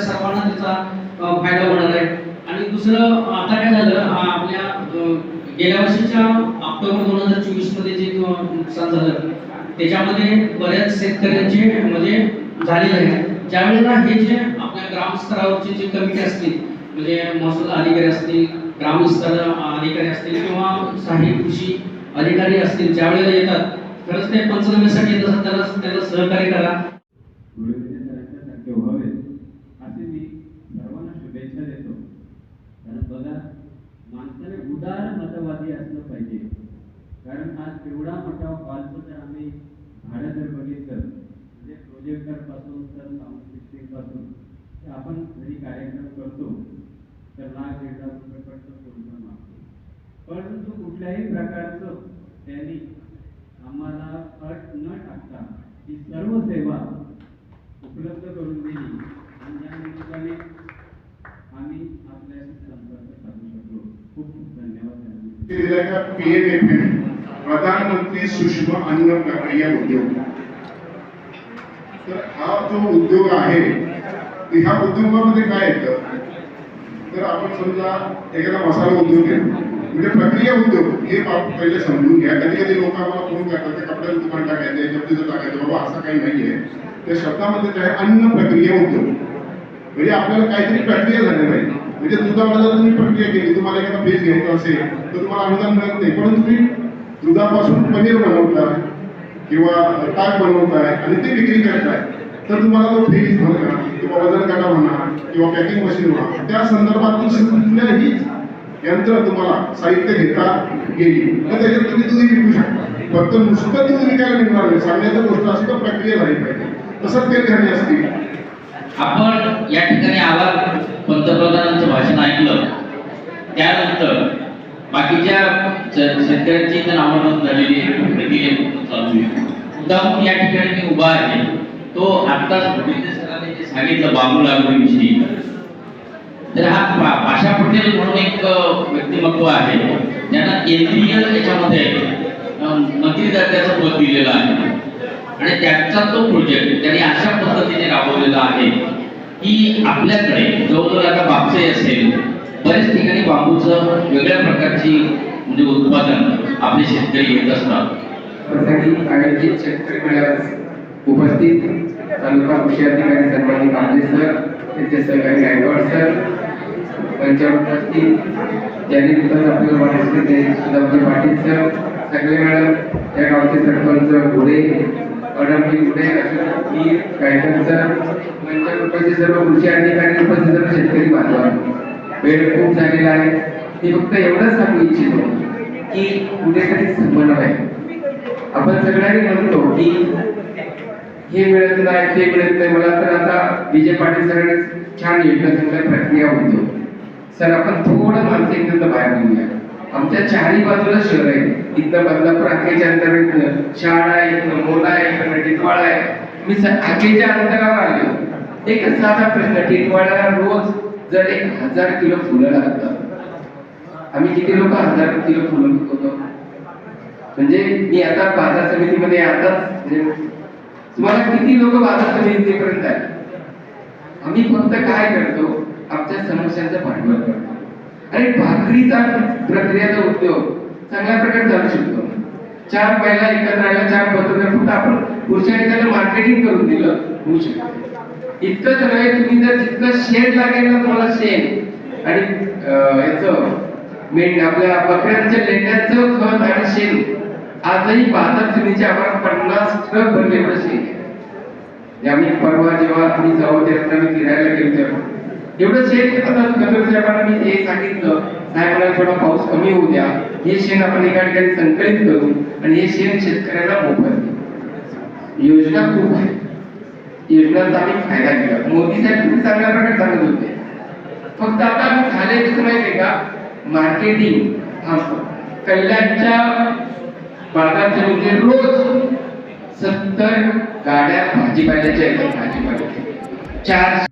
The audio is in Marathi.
सर्वांना त्याचा फायदा होणार आहे. आणि दुसरं आता काय झालं आपल्या गेल्या वर्षीच्या ऑक्टोबर दोन हजार चोवीसमध्ये जे नुकसान झालं त्याच्यामध्ये बऱ्याच शेतकऱ्यांचे म्हणजे झालेलं आहे ज्यावेळेला हे जे आपल्या ग्रामस्तरावरचे जे कमिटी असतील म्हणजे महसूल अधिकारी असतील ग्रामस्तर अधिकारी असतील किंवा सहाय्यक कृषी अधिकारी असतील ज्यावेळेला येतात खरंच ते पंचनाम्यासाठी येत असतात त्याला त्याला सहकार्य करा सारखे व्हावे असे मी सर्वांना शुभेच्छा देतो कारण बघा माणसाने उदार मतवादी असलं पाहिजे. कारण आज एवढा मोठा हॉलचं जर आम्ही भाडं जर बघितलं म्हणजे प्रोजेक्टरपासून तर साऊंड सिस्टीमपासून आपण जरी कार्यक्रम करतो तर लाख दीड लाख रुपये पडतो पूर्ण मागतो. परंतु कुठल्याही प्रकारचं त्यांनी आम्हाला अट न टाकता ही सर्व सेवा उपलब्ध करून दिली. आणि या निमित्ताने आम्ही आपल्याशी संपर्क साधू शकलो खूप खूप धन्यवाद त्यांना दिलेला प्रधानमंत्री सूक्ष्म अन्न प्रक्रिया उद्योग. तर हा जो उद्योग आहे ह्या उद्योगामध्ये काय येतं? तर आपण समजा एखादा मसाला उद्योग आहे. म्हणजे प्रक्रिया उद्योग हे पहिले समजून घ्या. कधी कधी लोक आम्हाला फोन करतात ते कपड्याचं दुकान टाकायचं जप्तीचं टाकायचं बाबा असं काही नाहीये. त्या शब्दामध्ये काय अन्न प्रक्रिया उद्योग. म्हणजे आपल्याला काहीतरी प्रक्रिया झाली पाहिजे. म्हणजे दुधामध्ये जर तुम्ही प्रक्रिया केली. तुम्हाला एखादा पीस घ्यायचा असेल तर तुम्हाला अनुदान मिळत नाही. पण तुम्ही दुधापासून पनीर बनवताय किंवा ताक बनवताय आणि ते विक्री करताय तर तुम्हाला तो फेज म्हणा किंवा वजन काटा म्हणा किंवा पॅकिंग मशीन म्हणा त्या संदर्भातून कुठल्याही यंत्र तुम्हाला साहित्य घेता येईल. तर त्याच्यात तुम्ही तुम्ही विकू शकता. फक्त नुसतं तुम्ही विकायला मिळणार नाही. सांगण्याचं गोष्ट असतं प्रक्रिया झाली पाहिजे. तसंच ते घरी असतील. आपण या ठिकाणी आवाज शेतकऱ्यांची तर नावं झालेली आहे. चालू आहे. मुद्दाम या ठिकाणी उभा आहे. तो आत्ताच सरांनी जे सांगितलं बाबू लागूविषयी तर हा पाशा पटेल म्हणून एक व्यक्तिमत्व आहे. ज्यांना केंद्रीय याच्यामध्ये मंत्री दर्जाचं पद दिलेलं आहे. आणि त्याचा तो प्रोजेक्ट त्यांनी अशा पद्धतीने राबवलेला आहे की आपल्याकडे जवळजवळ आता बापसे असेल बरेच ठिकाणी बांबूचं वेगळ्या प्रकारची म्हणजे उत्पादन आपले शेतकरी घेत असतात. त्यासाठी आयोजित शेतकरी मेळाव्यास उपस्थित तालुका कृषी अधिकारी सर्वांनी कांबळे सर त्यांचे सहकारी गायकवाड सर उपस्थित ज्यांनी आपल्याला ते पाटील सर सगळे मॅडम त्या गावचे सरपंच घोडे अडमजी घोडे अशोक सर उपस्थित सर्व कृषी अधिकारी उपस्थित सर्व शेतकरी बांधव वेळ खूप झालेला आहे. मी फक्त एवढंच सांगू इच्छितो. की कुठेतरी आहे आपण सगळ्यांनी म्हणतो की हे मिळत नाही ते मिळत नाही. मला तर आता विजय पाटील सरांनी छान योजना सांगल्या प्रक्रिया होतो. सर आपण थोडं मानसिकतेचं बाहेर घेऊया आमच्या चारही बाजूला शहर आहे. इथं बदलापूर आखेच्या अंतर्गत शाळा आहे इथं मोला आहे इथं म्हणजे टिटवाळा आहे. मी स- आखेच्या अंतरावर आलो एक साधा प्रश्न टिटवाळ्याला रोज जर एक हजार किलो फुलं लागतात. आम्ही किती लोक हजार किलो फुलं विकतो म्हणजे मी आता बाजार समितीमध्ये आताच म्हणजे तुम्हाला किती लोक बाजार समितीपर्यंत आले? आम्ही फक्त काय करतो? आमच्या समस्यांचं भांडवल करतो. अरे भाकरीचा प्रक्रियाचा उद्योग चांगल्या प्रकारे चालू शकतो. चार पहिला एकत्र राहिला चार पत्रकार फक्त आपण पुढच्या ठिकाणी मार्केटिंग करून दिलं होऊ शकतं. इतकंच नव्हे तुम्ही जर जितकं शेड लागेल ना तुम्हाला शेण आणि याच याचं मेंढ आपल्या बकऱ्यांच्या लेंड्याचं खत आणि शेण. आजही बाजार समितीच्या आम्हाला पन्नास ट्रक भरले एवढं शेण आम्ही परवा जेव्हा आम्ही जाऊ तेव्हा फिरायला गेलो तेव्हा एवढं शेण आता कदर साहेबांना मी हे सांगितलं. साहेबांना थोडा पाऊस कमी होऊ द्या. हे शेण आपण एका ठिकाणी संकलित करू आणि हे शेण शेतकऱ्याला मोफत योजना खूप आहे. योजनांचा आम्ही फायदा घेतला. मोदी साहेब खूप चांगल्या प्रकारे सांगत होते. फक्त आता आम्ही झाले कसं माहितीये का? मार्केटिंग कल्याणच्या बाजार समिती रोज सत्तर गाड्या भाजीपाल्याच्या येतात भाजीपाल्याच्या चार